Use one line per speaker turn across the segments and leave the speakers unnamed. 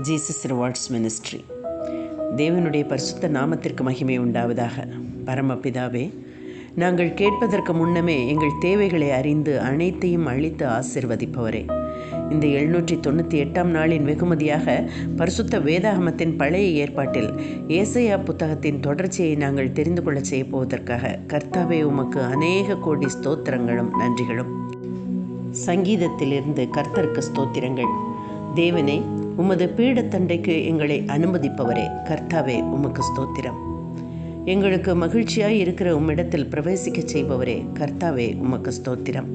Jesus rewards ministry தேவனுடைய பரிசுத்த நாமத்திற்கு மகிமை உண்டாவதாக. பரமபிதாவே நாங்கள் கேட்பதற்கு முன்னமே எங்கள் தேவைகளை அறிந்து அனைத்தையும் அழித்து ஆசிர்வதிப்பவரே. இந்த எழுநூற்றி தொண்ணூற்றி எட்டாம் நாளின் வெகுமதியாக பரிசுத்த வேதாகமத்தின் பழைய ஏற்பாட்டில் ஏசையா புத்தகத்தின் தொடர்ச்சியை நாங்கள் தெரிந்து கொள்ள செய்ய போவதற்காக கர்த்தாவே உமக்கு அநேக கோடி ஸ்தோத்திரங்களும் நன்றிகளும். சங்கீதத்திலிருந்து கர்த்தருக்கு ஸ்தோத்திரங்கள். தேவனே உமது பீடத்தண்டைக்கு எங்களை அனுமதிப்பவரே. கர்த்தாவே உமக்கு ஸ்தோத்திரம். எங்களுக்கு மகிழ்ச்சியாய் இருக்கிற உம்மிடத்தில் பிரவேசிக்க செய்பவரே. கர்த்தாவே உமக்கு ஸ்தோத்திரம்.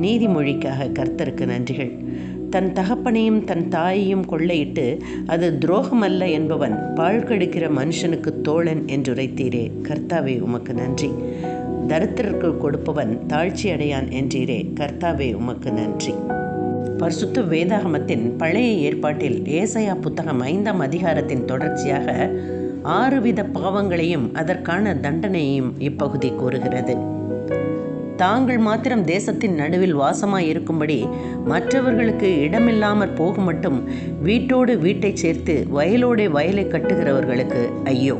நீதிமொழிக்காக கர்த்தருக்கு நன்றிகள். தன் தகப்பனையும் தன் தாயையும் கொள்ளையிட்டு அது துரோகமல்ல என்பவன் பாழ் கெடுக்கிற மனுஷனுக்கு தோழன் என்றுரைத்தீரே. கர்த்தாவே உமக்கு நன்றி. தரித்திரருக்கு கொடுப்பவன் தாழ்ச்சி அடையான் என்றீரே. கர்த்தாவே உமக்கு நன்றி. பரிசுத்த வேதாகமத்தின் பழைய ஏற்பாட்டில் ஏசையா புத்தகம் ஐந்தாம் அதிகாரத்தின் தொடர்ச்சியாக ஆறு வித பாவங்களையும் அதற்கான தண்டனையையும் இப்பகுதி கூறுகிறது. தாங்கள் மாத்திரம் தேசத்தின் நடுவில் வாசமாய் இருக்கும்படி மற்றவர்களுக்கு இடமில்லாமற் போகும் மட்டும் வீட்டோடு வீட்டைச் சேர்த்து வயலோடு வயலை கட்டுகிறவர்களுக்கு ஐயோ.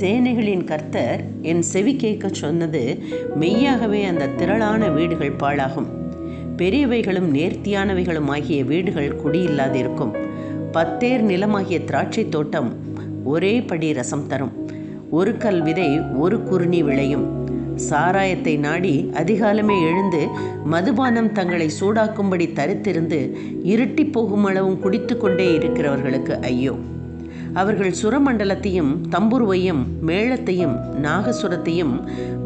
சேனைகளின் கர்த்தர் என் செவி கேட்க சொன்னது மெய்யாகவே அந்த திரளான வீடுகள் பாழாகும். பெரியவைகளும் நேர்த்தியானவைகளும் ஆகிய வீடுகள் குடியில்லாதிருக்கும். பத்தேர் நிலமாகிய திராட்சை தோட்டம் ஒரே படி ரசம் தரும். ஒரு கல் விதை ஒரு குருணி விளையும். சாராயத்தை நாடி அதிகாலமே எழுந்து மதுபானம் தங்களை சூடாக்கும்படி தரித்திருந்து இருட்டி போகும் அளவும் குடித்து கொண்டே இருக்கிறவர்களுக்கு ஐயோ. அவர்கள் சுரமண்டலத்தையும் தம்புருவையும் மேளத்தையும் நாகசுரத்தையும்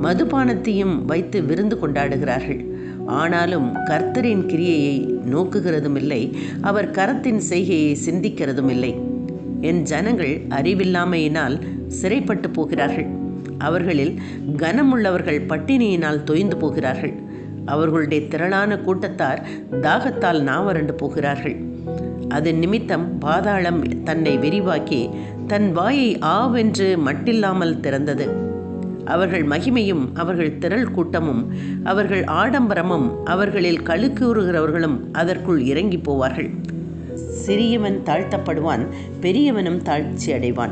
மதுபானத்தையும் வைத்து விருந்து கொண்டாடுகிறார்கள். ஆனாலும் கர்த்தரின் கிரியையை நோக்குகிறதும் இல்லை அவர் கரத்தின் செய்கையை சிந்திக்கிறதும் இல்லை என் ஜனங்கள் அறிவில்லாமையினால் சிறைப்பட்டு போகிறார்கள். அவர்களில் கனமுள்ளவர்கள் பட்டினியினால் தொய்ந்து போகிறார்கள். அவர்களுடைய திரளான கூட்டத்தார் தாகத்தால் நாவரண்டு போகிறார்கள். அதன் நிமித்தம் பாதாளம் தன்னை விரிவாக்கி தன் வாயை ஆவென்று மட்டில்லாமல் திறந்தது. அவர்கள் மகிமையும் அவர்கள் திரள் கூட்டமும் அவர்கள் ஆடம்பரமும் அவர்களில் கழுக்கூறுகிறவர்களும் அதற்குள் இறங்கி போவார்கள். சிறியவன் தாழ்த்தப்படுவான் பெரியவனும் தாழ்ச்சி அடைவான்.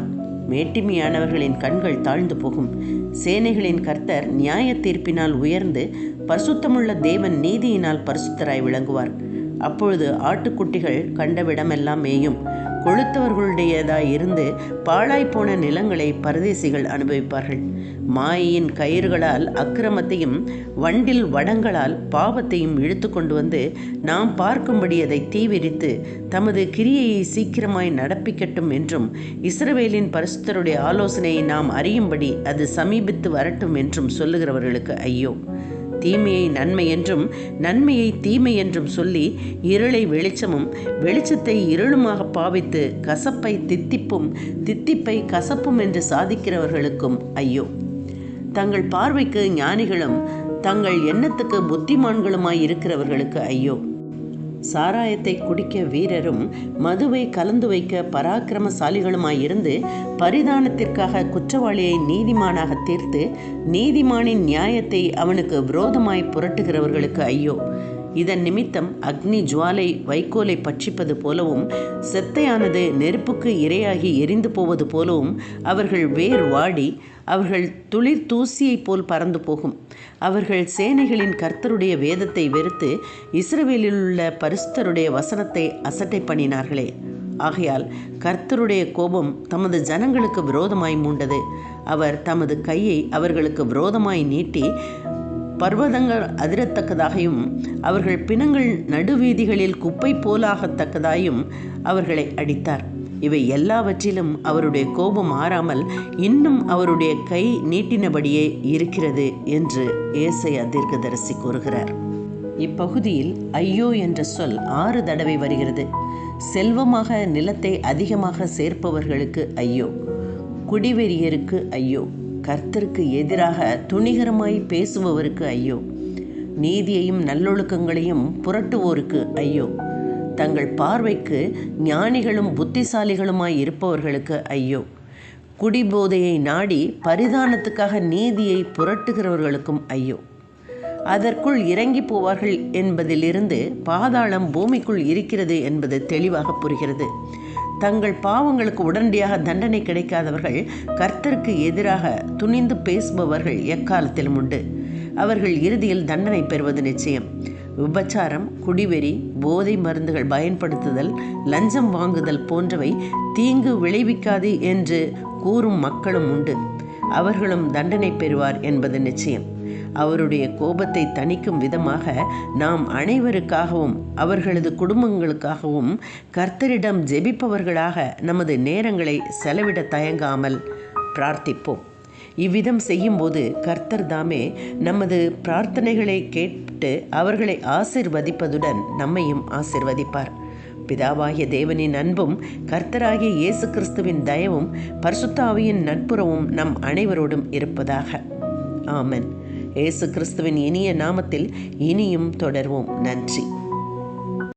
மேட்டிமையானவர்களின் கண்கள் தாழ்ந்து போகும். சேனைகளின் கர்த்தர் நியாய தீர்ப்பினால் உயர்ந்து பரிசுத்தமுள்ள தேவன் நீதியினால் பரிசுத்தராய் விளங்குவார். அப்பொழுது ஆட்டுக்குட்டிகள் கண்டவிடமெல்லாம் மேயும். கொளுத்தவர்களுடையதாய் இருந்து பாழாய்ப்போன நிலங்களை பரதேசிகள் அனுபவிப்பார்கள். மாயின் கயிறுகளால் அக்கிரமத்தையும் வண்டில் வடங்களால் பாவத்தையும் இழுத்து கொண்டு வந்து நாம் பார்க்கும்படி அதை தீவிரித்து தமது கிரியையை சீக்கிரமாய் நடப்பிக்கட்டும் என்றும் இஸ்ரவேலின் பரிசுத்தருடைய ஆலோசனையை நாம் அறியும்படி அது சமீபித்து வரட்டும் என்றும் சொல்லுகிறவர்களுக்கு ஐயோ. தீமையை நன்மை என்றும் நன்மையை தீமை என்றும் சொல்லி இருளை வெளிச்சமும் வெளிச்சத்தை இருளுமாக பாவித்து கசப்பை தித்திப்பும் தித்திப்பை கசப்பும் என்று சாதிக்கிறவர்களுக்கும் ஐயோ. தங்கள் பார்வைக்கு ஞானிகளும் தங்கள் எண்ணத்துக்கு புத்திமான்களுமாய் இருக்கிறவர்களுக்கு ஐயோ. சாராயத்தை குடிக்க வீரரும் மதுவை கலந்து வைக்க பராக்கிரமசாலிகளுமாயிருந்து பரிதானத்திற்காக குற்றவாளியை நீதிமானாக தீர்த்து நீதிமானின் நியாயத்தை அவனுக்கு விரோதமாய் புரட்டுகிறவர்களுக்கு ஐயோ. இதன் நிமித்தம் அக்னி ஜுவாலை வைக்கோலை பட்சிப்பது போலவும் செத்தையானது நெருப்புக்கு இரையாகி எரிந்து போவது போலவும் அவர்கள் வேர் வாடி அவர்கள் துளிர் தூசியைப் போல் பறந்து போகும். அவர்கள் சேனைகளின் கர்த்தருடைய வேதத்தை வெறுத்து இஸ்ரவேலில் உள்ள பரிஸ்தருடைய வசனத்தை அசட்டை பண்ணினார்களே. ஆகையால் கர்த்தருடைய கோபம் தமது ஜனங்களுக்கு விரோதமாய் மூண்டது. அவர் தமது கையை அவர்களுக்கு விரோதமாய் நீட்டி பர்வதங்கள் அதிரத்தக்கதாகவும் அவர்கள் பிணங்கள் நடுவீதிகளில் குப்பை போலாகத்தக்கதாயும் அவர்களை அடித்தார். இவை எல்லாவற்றிலும் அவருடைய கோபம் ஆறாமல் இன்னும் அவருடைய கை நீட்டினபடியே இருக்கிறது என்று ஏசையா தீர்க்கதரிசி கூறுகிறார். இப்பகுதியில் ஐயோ என்ற சொல் ஆறு தடவை வருகிறது. செல்வமாக நிலத்தை அதிகமாக சேர்ப்பவர்களுக்கு ஐயோ குடிவெறியருக்கு ஐயோ கர்த்தருக்கு எதிராக துணிகரமாய் பேசுபவருக்கு ஐயோ நீதியையும் நல்லொழுக்கங்களையும் புரட்டுவோருக்கு ஐயோ தங்கள் பார்வைக்கு ஞானிகளும் புத்திசாலிகளுமாய் இருப்பவர்களுக்கு ஐயோ. குடிபோதையை நாடி பரிதானத்துக்காக நீதியை புரட்டுகிறவர்களுக்கும் ஐயோ. அதற்குள் இறங்கி போவார்கள் என்பதிலிருந்து பாதாளம் பூமிக்குள் இருக்கிறது என்பது தெளிவாக புரிகிறது. தங்கள் பாவங்களுக்கு உடனடியாக தண்டனை கிடைக்காதவர்கள் கர்த்தருக்கு எதிராக துணிந்து பேசுபவர்கள் எக்காலத்திலும் உண்டு. அவர்கள் இறுதியில் தண்டனை பெறுவது நிச்சயம். விபச்சாரம் குடிவெறி போதை மருந்துகள் பயன்படுத்துதல் லஞ்சம் வாங்குதல் போன்றவை தீங்கு விளைவிக்காது என்று கூறும் மக்களும் உண்டு. அவர்களும் தண்டனை பெறுவார் என்பது நிச்சயம். அவருடைய கோபத்தை தணிக்கும் விதமாக நாம் அனைவருக்காகவும் அவர்களது குடும்பங்களுக்காகவும் கர்த்தரிடம் ஜெபிப்பவர்களாக நமது நேரங்களை செலவிட தயங்காமல் பிரார்த்திப்போம். இவ்விதம் செய்யும்போது கர்த்தர் தாமே நமது பிரார்த்தனைகளை கேட்டு அவர்களை ஆசிர்வதிப்பதுடன் நம்மையும் ஆசிர்வதிப்பார். பிதாவாகிய தேவனின் அன்பும் கர்த்தராகிய இயேசு கிறிஸ்துவின் தயவும் பரிசுத்தாவியின் நட்புறவும் நம் அனைவரோடும் இருப்பதாக. ஆமென். இயேசு கிறிஸ்துவின் இனிய நாமத்தில் இனியும் தொடர்வோம். நன்றி.